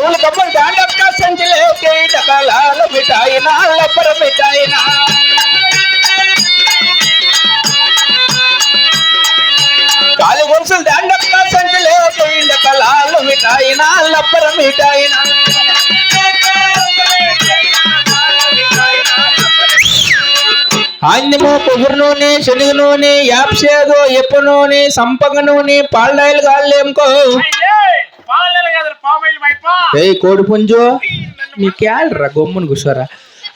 కమ్మలు దాండక్క సంచిలేకే డకాలాల మిఠాయిన లబ్బర మిఠాయిన కాలి గొలుసులు దాండక్క సంచిలేకే కళాలు మిఠాయినా లబ్బర మిఠాయినా ఆందిమో కొబ్బరి నూనె శనగ నూనె యాప్సేదో ఎప్పు నూనె సంపంగ నూనె పాలడాయిలు గాళ్ళేంకో. ఏయ్ కోడి పుంజు. నీకేళ్ళరా గమ్మును కూర్చోరా.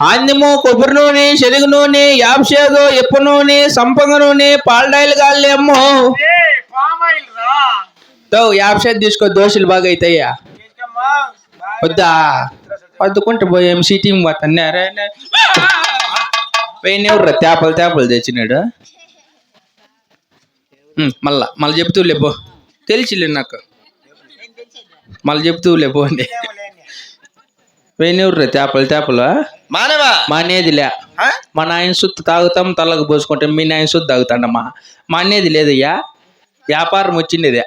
ఆందిమో కొబ్బరి నూనె శనగ నూనె యాప్సేదో ఎప్పు నూనె సంపంగ నూనె పాలడాయిలు ఏ రా. తో యాప్సేది తీసుకో దోశలు బాగా అవుతాయా వద్దా? వద్దుకుంటే పోయి ఏం సీటింగ్ పోతాను. పోయిన ఎవరు తేపలు తేపలు తెచ్చినాడు. మళ్ళా మళ్ళీ చెప్తూ లేపో తెలిసిలే నాకు. మళ్ళీ చెప్తూ లేపో అండి పోయిన ఎవరు తేపలు తేపలు? మానవా? మా అనేదిలే ఆ? మా నాయన సుత్తు తాగుతాం తలకు పోసుకుంటాం మీ నాయన సుత్తు తాగుతాడమ్మా. మా అనేది లేదయ్యా. వ్యాపారం వచ్చిండేదే.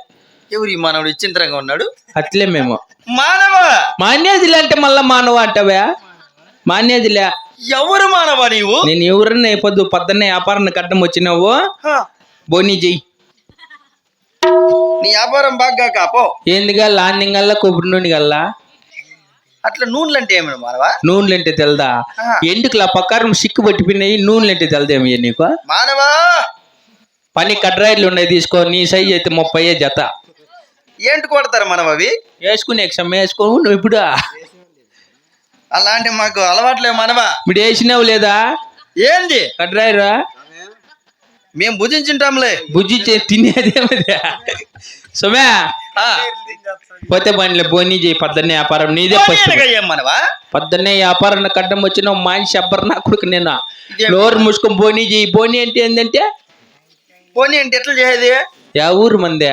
ఎవరు మానవుడు? ఇచ్చింతరంగా ఉన్నాడు. అట్లే మేము. మానవా? మా అనేదిలే అంటే మళ్ళా మానవ అంటావా? మా అనేదిలే ఎవరు మానవా నీవు? నేను ఎవరన్నా పొద్దు పొద్దున్నే వ్యాపారాన్ని కట్టం వచ్చినావు? బోనీ చెయ్యి. నీ వ్యాపారం బాగా కాపో ఏంది గల్లా? ఆన్యం గల్లా? కొబ్బరి నూనె గల్లా? అట్లా నూనెలు అంటే ఏమి మానవా? నూనెలు అంటే తెలదా. ఎందుకులా? పక్కారం సిక్కు పట్టిపోయినాయి నూనెలు అంటే తెలదేమయ్య నీకు? మానవా? పని కడ్రాయిలు ఉన్నాయి తీసుకో నీ సైజ్ అయితే ముప్పై జత. ఏంటి కొడతారు మానవ అవి? వేసుకునే క్షమ వేసుకో నువ్వు ఇప్పుడు? అలాంటి మాకు అలవాట్లేవు మానవా? ఇప్పుడు వేసినావు లేదా? ఏంది? కడ్రాయిరా? మేము భుజించుంటాంలే బుజ్జి చే- తినేదేమదే? సొమ్యా ఆ, పోతే పనిలే బోనీ చేయి పొద్దున్నే వ్యాపారం నీదే పోనీ మానవా? పొద్దున్నే వ్యాపారం కట్టం వచ్చిన మాని చెప్పరు నా కొడుకు నేను నోరు మూసుకొని బోనీ చేయి బోనీ అంటే ఏంటంటే పోనీ అంటే ఎట్లా చేసేది? యా ఊరు మందే.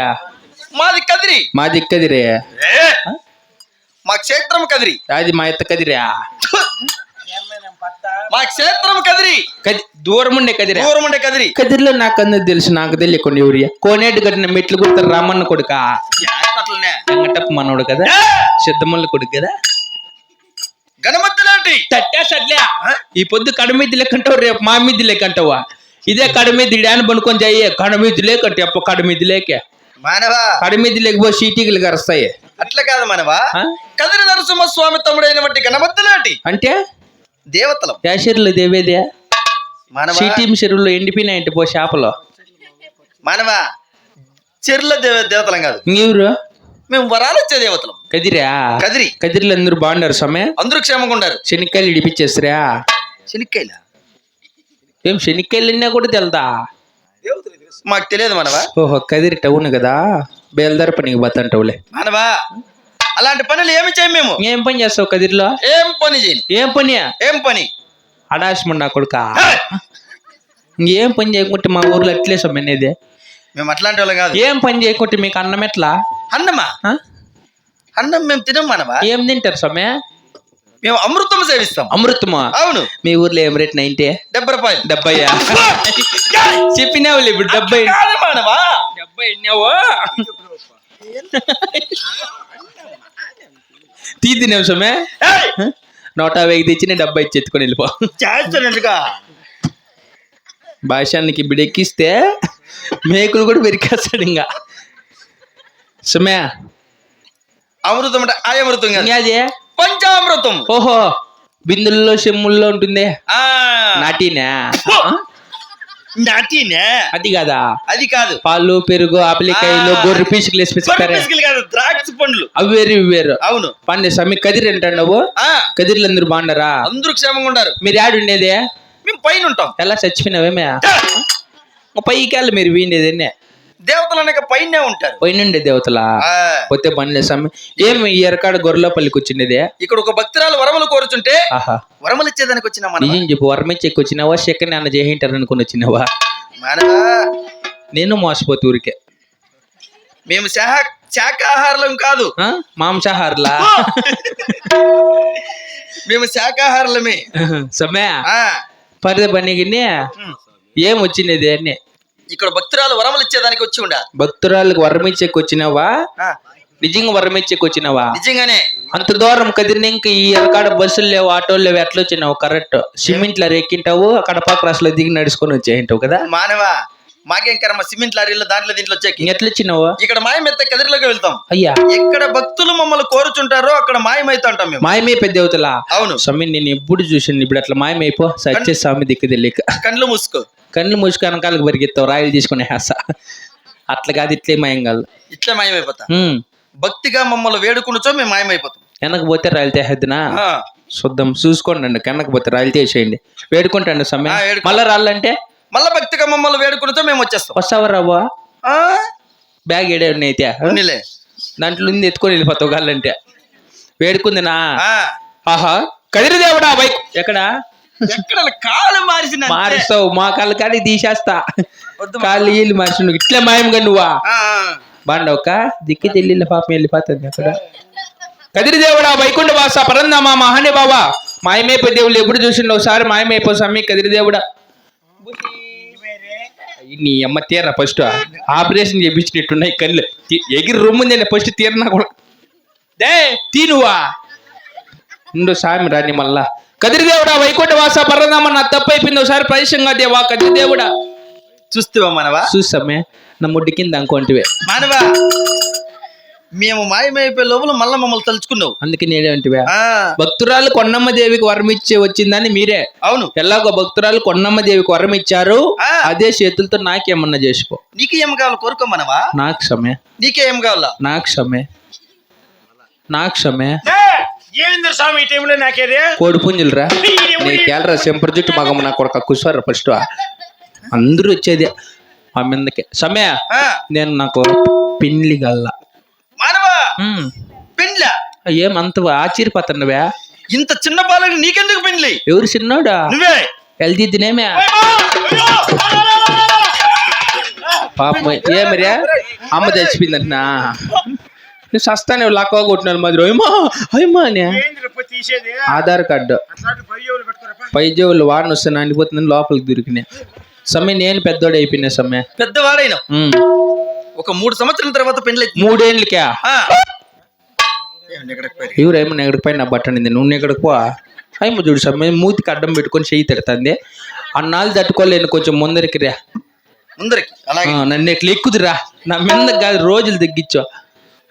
మాది కదిరి. మా దిక్కదిరే ఏ, మా క్షేత్రం కదిరి. అది మా ఎత్త కదిరా. మా క్షేత్రం కదిరి. కది దూరం ఉండే కదిరా. దూరం ఉండే కదిరి. కదిరిలో నాకు అందరు తెలుసు నాకు తెలియకుండా ఎవరియా కోనేటి కట్టిన మెట్లు కుడతారు రామన్న కొడుక. వెంకటప్ప మనోడు కదా? సిద్ధమల్ల కొడుకు కదా? తట్టా సట్లే ఈ పొద్దు కడమిది లెక్కంటావు రేపు మా మిద్ది లెక్కంటావా ఇదే కడమిది డాన్ పనుకొని చెయ్యే కడమిది లేకంటే అప్ప కడమిది లేకే మానవా? కడమిది లేకపోతే సీటీలు కరుస్తాయి అట్లా కాదు మానవా? కదిరి నరసింహ స్వామి తమ్ముడైనటువంటి గణమత్తులాంటి అంటే? దేవతలం. యాషర్లు దేవేదే? సిటీం చెరువులో ఎండిపోయినాయంటే పో చేపలు మానవా? చెర్ల దేవ దేవతలం కాదు. ఇంకెవరు? మేము వరాలు ఇచ్చే దేవతలం. కదిరా? కదిరి. కదిరిలో అందరూ బాగున్నారు సమయ అందరూ క్షేమంగా ఉండారు శనిక్కాయలు ఇడిపించేస్తారా శనిక్కాయల? ఏం శనిక్కాయలు అన్నా కూడా తెలదా? మాకు తెలియదు మానవా. ఓహో కదిరి టౌన్ కదా. బేల్దార పనికి పోతాంటావులే మానవా? అలాంటి పనులు ఏమి చేయం మేము? ఏం పని చేస్తావు కదిరిలో? ఏం పని చేయను ఏం పని ఏం పని? అడాసమన్నా కొడుక? ఏయ్! ఏం పని చేయకుంటే మా ఊర్లో అట్లే సొమ్మనేది మేము అట్లాంటి వాళ్ళం కాదు. ఏం పని చేయకుంటే మీకు అన్నం ఎట్లా? అన్నమా? అన్నం మేము తినం మానవా ఏం తింటారు సొమ్మె మేము అమృతం సేవిస్తాం. అమృతమా? అవును. మీ ఊర్లో ఏం రేట్ నైన్టీ? డెబ్బై రూపాయలు. డెబ్బయ్యా చెప్పినావులే ఇప్పుడు డెబ్బై. కాదు మానవా డెబ్బై ఎన్నావో తీ తినేవు సొమ్మె ఏయ్! నూట వెయ్యి తెచ్చిన డెబ్బై ఇచ్చి ఎత్తుకొని వెళ్ళిపో చేస్తానంటగా భాషానికి బిడెక్కిస్తే మేకులు కూడా పెరికేస్తాడు ఇంకా. సుమే అమృతం అంటే ఆ అమృతం ఇంకాదే పంచామృతం. ఓహో బిందుల్లో చెమ్ముల్లో ఉంటుంది. ఆ. నాటినా? అది కాదా? అది కాదు. పాలు పెరుగు ఆపిలికాయలు. గొర్రె పీసుకులు వేసి పిసుకులు కాదు ద్రాక్ష పండ్లు. అవి వేరు ఇవి వేరు. అవును. పండే సమ్మి కదిరి అంటావు ఆ. కదిరిలు అందరూ బాగుండరా? అందరూ క్షేమంగా ఉండారు. మీరు యాడ్ ఉండేదే? మేము పైన ఉంటాం. ఎలా చచ్చిపోయినావేమే పైకి మీరు వీండేది దేవతలు అనక పైనే ఉంటారు. పోయినుండే దేవతలా? పోతే బండ్లే సమ్మి ఏమి ఈ ఎరకాడ గొర్రెలపల్లికి వచ్చిండేదే? ఇక్కడ ఒక భక్తురాలు వరములు కోరుచుంటే వరములు ఇచ్చేదానికి వచ్చిన నిజం చెప్పు వరమే చెక్కి వచ్చినావా? చెక్క నాన్న చేయింటారు అనుకుని వచ్చినావా? నేను మోసపోతే ఊరికే. మేము శాఖ శాకాహారులం కాదు? మాంసాహారులా? మేము శాకాహారులమే సమ్మె పర్దే ఉమ్. ఏం వచ్చినది అని ఇక్కడ భక్తురాలు వరములు ఇచ్చేదానికి వచ్చి ఉండ? భక్తురాలకు వరం ఇచ్చేకి వచ్చినావా నిజంగా వరం ఇచ్చేకి వచ్చినావా నిజంగానే. అంత దూరం కదిరిన ఇంక ఈ ఎనకాడ బస్సులు లేవు ఆటోలు లేవు ఎట్లా వచ్చినావు కరెక్ట్. సిమెంట్ లారీ ఎక్కింటావు అక్కడ పక్క రాసులో దిగి నడుచుకొని వచ్చేయంటావు కదా? మానవా? మాకేం కర్మ? సిమెంట్ లారీలో దాంట్లో దీంట్లో వచ్చాకి. ఇంకెట్లా వచ్చినావు ఇక్కడ మాయమెత్త కదిరిలోకి వెళ్తాం. అయ్యా. ఎక్కడ భక్తులు మమ్మల్ని కోరుచుంటారో అక్కడ మాయమైతుంటాం మేము. మాయమే పెద్ద అవుతలా అవును. స్వామి నేను ఎప్పుడు చూసాను ఇప్పుడు అట్లా మాయమైపో. సత్య స్వామి దిక్కు తెలియక. కండ్లు మూసుకో. కళ్ళు మూసుకు వెనకాలకు పరిగెత్తావు రాయలు తీసుకునే హాస. అట్లా కాదు ఇట్లే మాయం కాదు. ఇట్లా మాయమైపోతా. భక్తిగా మమ్మల్ని వేడుకునుచో మేము మాయమైపోతాం. వెనక పోతే రాయలు తేహద్దునా? చూద్దాం చూసుకోండి అండి వెనక పోతే రాయలు తీసేయండి. వేడుకుంటాండి సమయం. మళ్ళా రాళ్ళంటే? మళ్ళా భక్తిగా మమ్మల్ని వేడుకునుచో మేము వచ్చేస్తాం. వస్తావా రావా ఆ, బ్యాగ్ ఏడే అయితే ఉన్నిలే. దాంట్లో ఉంది ఎత్తుకొని వెళ్ళిపోతావు గాలంటే వేడుకుందినా? ఆహా. కదిరి దేవుడా బైక్. ఎక్కడ? ఎక్కడ కాలు మారుస్తావు మా కళ్ళు కానీ తీసేస్తా. కాళ్ళు వీళ్ళు నువ్వు ఇట్లా మాయంగా నువ్వా? ఆ, బాండవక్క దిక్కి తెల్లి పాపం వెళ్ళిపోతుంది అక్కడ. కదిరి దేవుడా వైకుంఠ వాస పరందామా మహానే బాబా మాయమైపో దేవుళ్ళు ఎప్పుడు చూసిండు ఒకసారి మాయమైపో సమ్మి కదిరి దేవుడా అయ్యి నీ అమ్మ తీరా ఫస్ట్. ఆపరేషన్ చేయించినట్టున్నాయి కళ్ళు. ఎగిరి రొమ్ముందండి ఫస్ట్ తీరనా కూడా. దే తీనువా. ఉండు సామి రాని మళ్ళా. కదిరి దేవుడా వైకుంఠ వాస పరందామా నా తప్పు అయిపోయింది ఒకసారి ప్రదేశంగా దేవా కదిరి దేవుడా చూస్తావా మనవా? చూసామే నా ముడ్డి కింద అనుకోంటివే. మానవా? మేము మాయమైపోయే లోపల మళ్ళా మమ్మల్ని తలుచుకున్నావు. అందుకే నేనేంటివే ఆ, భక్తురాలు కొన్నమ్మ దేవికి వరం ఇచ్చి వచ్చిందని మీరే. అవును. ఎలాగో భక్తురాలు కొన్నమ్మ దేవికి వరం ఇచ్చారు. అదే చేతులతో నాకేమన్నా చేసుకో. నీకు ఏం కావాలి కోరుకో మనవా? నాకు క్షమే. నీకే కావాలా? నాకు క్షమే. నాకు క్షమే. ఏ, ఏంది స్వామి ఈ టైంలో నాకేది? కోడి పుంజులరా. నీ కేలరా సెంపర్ జుట్టు మగమ్మ నా కొడుక కుసారా ఫస్ట్ అందరూ వచ్చేది ఆ మీదకి. సమయ నేను నాకు పిన్లి గల్ల. పెండ్లా? ఏం అంత ఆశ్చర్యపోతున్నవే? ఇంత చిన్న బాలకు నీకెందుకు పెండ్లి? ఎవరు చిన్నోడా? నువ్వే. వెళ్దిద్దినేమే పాపం ఏమరియా అమ్మ చచ్చిపోయిందంటనా నువ్వు సస్తానే లాక్కో కొట్టినాను మధుర అయ్యమా అయ్యమా అని. ఏంది రేపు తీసేది. ఆధార్ కార్డు. పై జేబులు వాడిని వస్తే నానిపోతుందని లోపలికి దొరికినాయి సమయం నేను పెద్దోడు అయిపోయినా సమయం పెద్దవాడైన? ఒక మూడు సంవత్సరాల తర్వాత పెండ్లి మూడేళ్ళకే ఆ. ఏమండి ఎక్కడికి పోయారు? ఎవరు ఏమన్నా ఎక్కడికి పైన బట్టనింది నువ్వు ఎక్కడికి పో అయ్యమ్మ చూడు సమయం మూతికి అడ్డం పెట్టుకొని చెయ్యి తిడుతుంది. అన్నాళ్ళు తట్టుకోలేను కొంచెం ముందరికి రా. ముందరికి. అలాగే. ఆ, నన్ను ఇట్లా ఎక్కుదురా? నా మీద కాదు రోజులు తగ్గించు.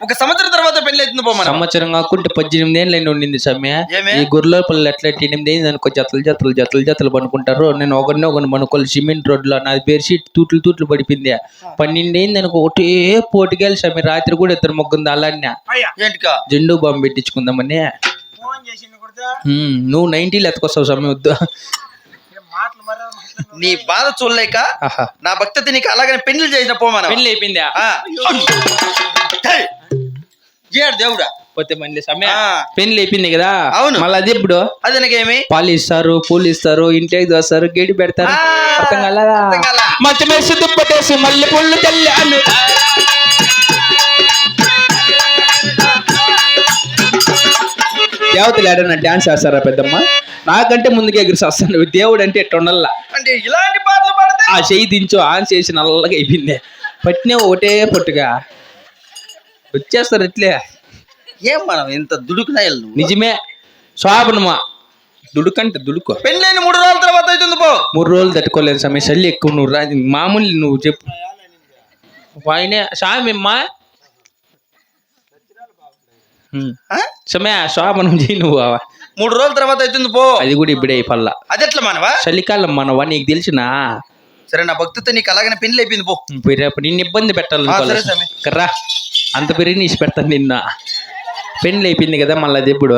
ఒక సంవత్సరం తర్వాత పెళ్ళి అవుతుంది పోమన సంవత్సరం కాకుంటే పద్దెనిమిది ఏళ్ళు అయినా ఉండింది సమ్మె ఏమే? ఈ గుర్రెల పిల్లలు ఎట్లా ఎనిమిది అయింది అనుకో జతలు జతలు జతలు జతలు పనుకుంటారు. నేను ఒకరిని ఒకరిని పనుకోవాలి. సిమెంట్ రోడ్లో నాది బెడ్షీట్ తూట్లు తూట్లు పడిపోయింది. పన్నెండు అయింది అనుకో ఒకటే పోటుకెళ్ళి సమ్మె రాత్రి కూడా ఇద్దరు ముగ్గురు అలానే అయ్యా. ఏంటికా? జెండు బాంబు పెట్టించుకుందామని. ఉమ్, నువ్వు నైన్టీలు ఎత్తుకొస్తావు సమ్మె వద్దు. నీ బాధ చూడలేక ఆహా. నా భక్తతి నీకు అలాగనే పెళ్ళి చేసిన పోమన పెళ్ళి అయిపోయిందా? ఏడు దేవుడా? పోతే మళ్ళీ సమ్మె ఆ. పెళ్ళి అయిపోయింది కదా? అవును. మళ్ళీ అది ఇప్పుడు అది నాకేమి పాలు ఇస్తారు పూలు ఇస్తారు ఇంటికి దోస్తారు గేడి పెడతారు. అర్థం కాలేదా అర్థం కాలా? మంచి మెరిసి దుప్పటేసి మల్లె పుల్లు చల్లాను దేవతలు ఏడన్నా డాన్స్ చేస్తారా పెద్దమ్మ? నాకంటే ముందుకు ఎగిరి వస్తాను దేవుడు అంటే ఎట్టుండల్లా అంటే ఇలాంటి పాటలు పాడితే ఆ చెయ్యి దించు ఆన్ చేసి నల్లగా అయిపోయింది. పట్టినే ఒకటే పొట్టుగా. వచ్చేస్తారు ఇట్లే ఏం మనం ఇంత నువ్వు? నిజమే. శోభనమా దుడుకంటే దుడుకో. పెళ్ళైన మూడు రోజుల తర్వాత అవుతుంది పో. మూడు రోజులు తట్టుకోలేను సమయం చల్లి ఎక్కువ నువ్వు రా మామూలు నువ్వు చెప్పు. ఆయనే సామమ్మా ఆ? సమయ శోభనం చేయి నువ్వు మూడు రోజుల తర్వాత అవుతుంది పో. అది కూడా ఇప్పుడే పల్ల అది ఎట్లా మనవా? చలికాలం మనవా నీకు తెలిసినా? సరే నా భక్తితో నీకు అలాగనే పెళ్ళి అయిపోయింది పో. రేపు నిన్ను ఇబ్బంది స్వామి. పెట్టాలి కర్రా అంత పెరిగి నీసి పెడతాను నిన్న. పెళ్ళి అయిపోయింది కదా మళ్ళీ అది ఎప్పుడు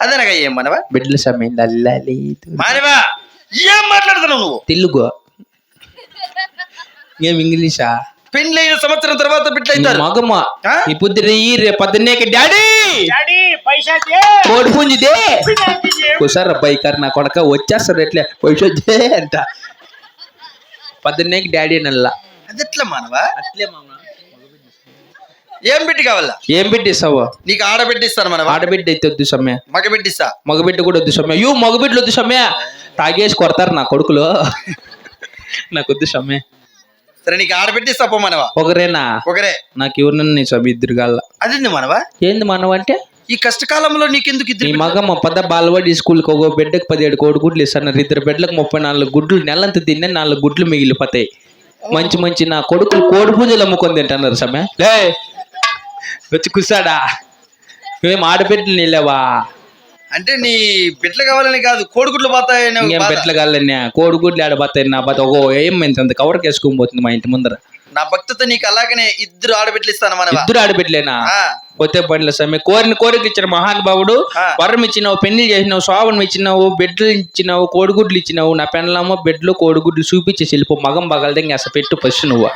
అదేనగా ఏం మనవా? బిడ్డల సమయం లల్లలేదు మానవా ఏం మాట్లాడుతున్నావు నువ్వు? తెలుగు. ఏం ఇంగ్లీషా? పెళ్ళి అయిన సంవత్సరం తర్వాత బిడ్డ అవుతారు. మగమ్మ? ఈ పొద్దున ఈ రే పద్దెన్నేకి డాడీ! డాడీ పైసా దే. కోడి పుంజిదే డాడీ, ఏం కుసార బైకర్ నా కొడక వచ్చేస్తారు ఎట్లే? వచ్చే అంట. పద్దెన్నేకి డాడీ నల్లా అది ఎట్లా మానవా? అట్లే మామ ఏం బిడ్డ కావాలా? ఏం పెట్టిస్తావు నీకు ఆడబిడ్డ ఇస్తాను మనవా ఆడబిడ్డ అయితే వద్దు సమ్మె. మగ బిడ్డ ఇస్తా. మగబిడ్డ కూడా వద్దు సమ్మె. అయ్యో మగబిడ్డలు వద్దు సమ్మె. తాగేసి కొడతారు నా కొడుకులు. నాకు వద్దు సమ్మె. సరే నీకు ఆడబిడ్డ ఇస్తా పో మనవా. ఒకరేనా? ఒకరే. నాకు ఎవరినన్నా నీ సభ ఇద్దరు గాల్ల అది మనవా? ఏంది మనవ అంటే? ఈ కష్టకాలంలో నీకెందుకు ఇద్దరు మగమ్మ పద బాలవాడి స్కూల్కి ఒక బిడ్డకు పదిహేడు కోడి గుడ్లు ఇస్తున్నారు ఇద్దరు బిడ్డలకు ముప్పై నాలుగు గుడ్లు. నెలంతా తిన్నా నాలుగు గుడ్లు మిగిలిపోతాయి. మంచి మంచి నా కొడుకులు కోడి పుంజులు అమ్ముకొని తింటున్నారు సమ్మె. లే వచ్చి కుసాడా మేము ఆడబిడ్డలు నీళ్ళవా? అంటే నీ బిడ్డలు కావాలని కాదు కోడిగుడ్లు పోతాయని ఒక ఇంకేం బాధ. పెట్టలు కాలన్నా కోడి గుడ్లు ఆడబోతాయి నా బాత ఓ ఏం ఇంత కవర్కి వేసుకొని పోతుంది మా ఇంటి ముందర? నా భక్తితో నీకు అలాగనే ఇద్దరు ఆడబిడ్డలు ఇస్తాను మనవా. ఇద్దరు ఆడబిడ్డలేనా? ఆ, పోతే పనుల సమయం. కోరిన కోరిక ఇచ్చిన మహానుభావుడు. వరం ఇచ్చినావు పెళ్ళి చేసినావు శోభనం ఇచ్చినావు బెడ్లు ఇచ్చినావు కోడిగుడ్లు ఇచ్చినావు నా పెళ్ళమ్మ బెడ్లు కోడిగుడ్లు చూపించి వెళ్ళిపో మగం బగలదే అసలు పెట్టు ఫస్ట్ నువ్వు.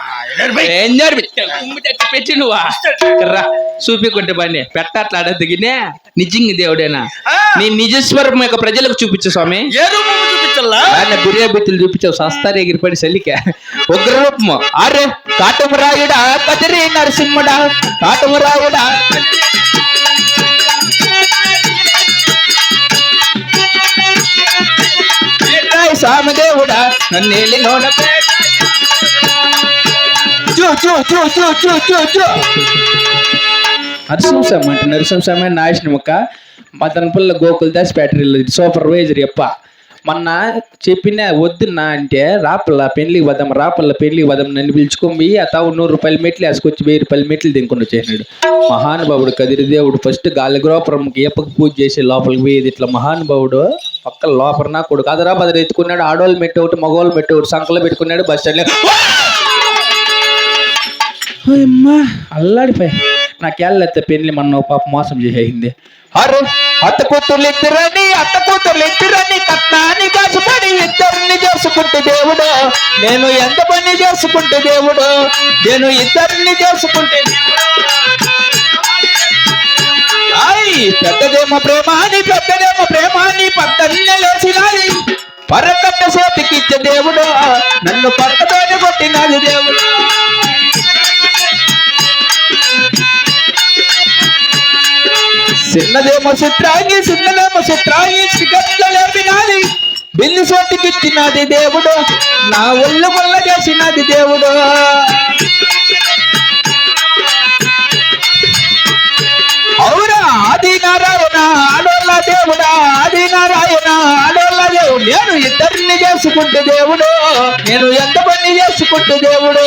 పెట్టి నువ్వా. రా చూపికుంటే పని పెట్టట్లా నిజంగా దేవుడేనా. నీ నిజస్వరం యొక్క ప్రజలకు చూపించు స్వామి. ఆయన బిర్యాబిత్తులు చూపించావు సస్తారే ఎగిరిపడి సలిక ఉగ్ర రూపము ఆరే కాటమరాయుడా కదిరి నరసింహుడా కాటమరాయుడా సామదేవుడా నన్నేలి నోడ చూ చూ చూ నరసింహస్వామి అంటే నరసింహస్వామి నాశనం ఒక మతన గోకుల్ దాస్ బ్యాటరీలో. సూపర్వైజర్ ఎప్ప మొన్న చెప్పిన వద్దున్నా అంటే రాపల్ల పెళ్ళికి వదాం రాపల్ల పెళ్ళికి వదం నన్ను పిలుచుకొని ఆ తావు నూరు రూపాయల మెట్లు వేసుకొచ్చి వెయ్యి రూపాయల మెట్లు దింకొని వచ్చేసినాడు. మహానుభావుడు కదిరిదేవుడు ఫస్ట్ గాలిగోపురంకి ఏపకు పూజ చేసి లోపలికి పోయేది ఇట్లా మహానుభావుడు. పక్క లోపల కొడుకు అదరా బదర ఎత్తుకున్నాడు ఆడవాళ్ళు మెట్టు ఒకటి మగవాళ్ళు మెట్టు ఒకటి సంకలో పెట్టుకున్నాడు బస్ స్టాండ్లో. అమ్మా అల్లాడిపోయి. నాకేళ్ళెత్తే పెళ్ళి మన పాప మోసం చేసేసింది. అరే! అత్త కూతుర్లు ఇద్దరని అత్త కూతుర్లు ఇద్దరని కట్నాన్ని కాసుపడి ఇద్దరిని చేసుకుంటే దేవుడు. నేను ఎంత పని చేసుకుంటే దేవుడు? నేను ఇద్దరిని చేసుకుంటే ఆయ్ పెద్దదేమో ప్రేమాని పెద్దదేమో ప్రేమాని పక్కనే లేచినాయి పరకట్ట సేతికిచ్చే దేవుడు. నన్ను పరకతోనే కొట్టినాడు దేవుడు. చిన్నదేమో చిత్రాంగి చిన్నదేమో చిత్రాంగి శ్రీకట్ల లేపినాది బిల్లు సోటికిచ్చినది దేవుడు నా ఒళ్ళు వల్ల చేసినది దేవుడు. అవునా? ఆది నారాయణ ఆడోళ్ళ దేవుడా? ఆది నారాయణ ఆడోళ్ళ దేవుడు. నేను ఇద్దరిని చేసుకుంటే దేవుడు నేను ఎంత పని చేసుకుంటే దేవుడు.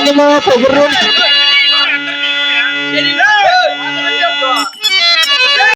ఆయనమో పొగురు